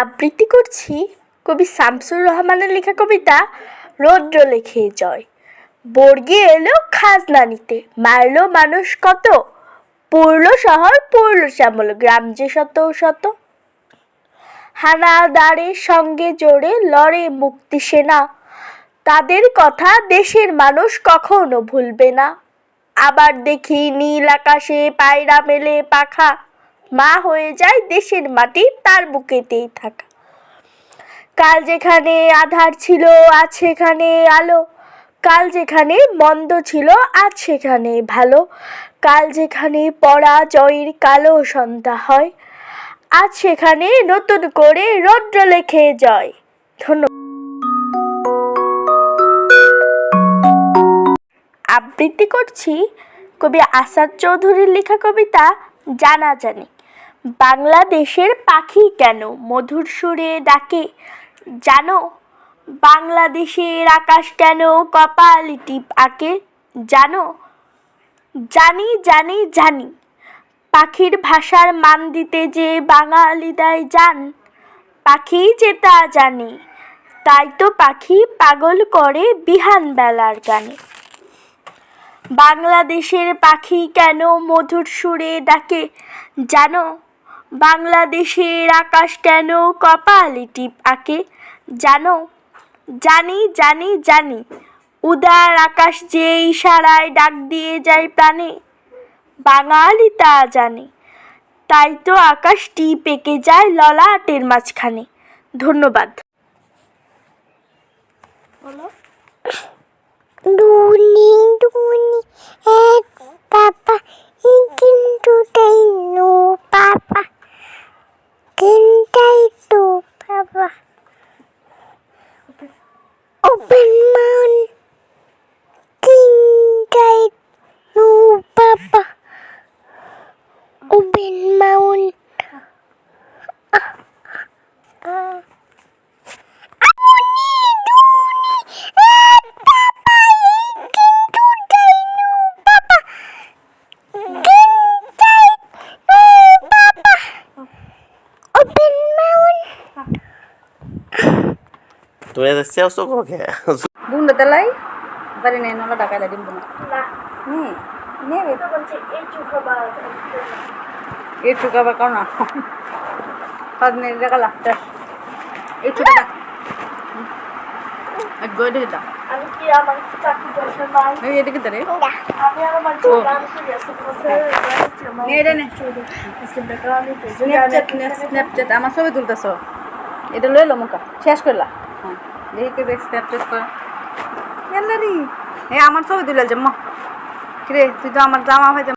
আবৃত্তি করছি কবি শামসুর রহমানের লেখা কবিতা রৌদ্র লেখে জয়। বর্গি এলো খাজনা নিতে, মারলো মানুষ কত, পড়ল শহর, পড়ল শ্যামল, গ্রাম যে শত শত। হানাদারের সঙ্গে জোরে লড়ে মুক্তি সেনা, তাদের কথা দেশের মানুষ কখনো ভুলবে না। আবার দেখি নীল আকাশে পায়রা মেলে পাখা মা হয়ে যায় দেশের মাটি তার বুকেতেই থাকা। কাল যেখানে আধার ছিল, আজ সেখানে আলো। কাল যেখানে মন্দ ছিল, আজ সেখানে ভালো। কাল যেখানে পরাজয়ের কালো সন্ধ্যা হয়, আজ সেখানে নতুন করে রৌদ্র লেখে জয়। ধন্যবাদ। আবৃত্তি করছি কবি আসাদ চৌধুরীর লেখা কবিতা, জানা জানি। বাংলাদেশের পাখি কেন মধুর সুরে ডাকে? জানো, বাংলাদেশের আকাশ কেন কপালি টিপ আঁকে? জানো, জানি জানি জানি, পাখির ভাষার মান দিতে যে বাঙালি দেয় জান, পাখি তা জানে, তাই তো পাখি পাগল করে বিহান বেলার গানে। বাংলাদেশের পাখি কেন মধুর সুরে ডাকে? জানো বাংলাদেশের আকাশ কেন কপালি টিপ আঁকে জানো জানি জানি জানি উদার আকাশ যে ইশারায় ডাক দিয়ে যায় প্রাণে বাঙালি তা জানে তাই তো আকাশটি পেকে যায় ললাটের মাঝখানে। ধন্যবাদ। বলো। Ubin Maun. Ah. Ah. Tuh ada siapa sok kok ya? Bunda telai, bari nenola dakai ladim bunda. Nih. নেবে এই চুকা বা কারণ পাঁচ মিনিট দেখা লাগতে আমি কি আমার চাকরি দর্শন এই এদিকে দাঁড়ে আমি আমার নে এটা নে। স্ন্যাপচ্যাট ছবি তুলতেছ? এটা লই লো মুখা শেষ করলা হ্যাঁ দেখি স্ন্যাপচ্যাট করে। এল্লারি এ আমার ছবি তুলে যে মা। কিরে তুই তো আমার জামা ভাই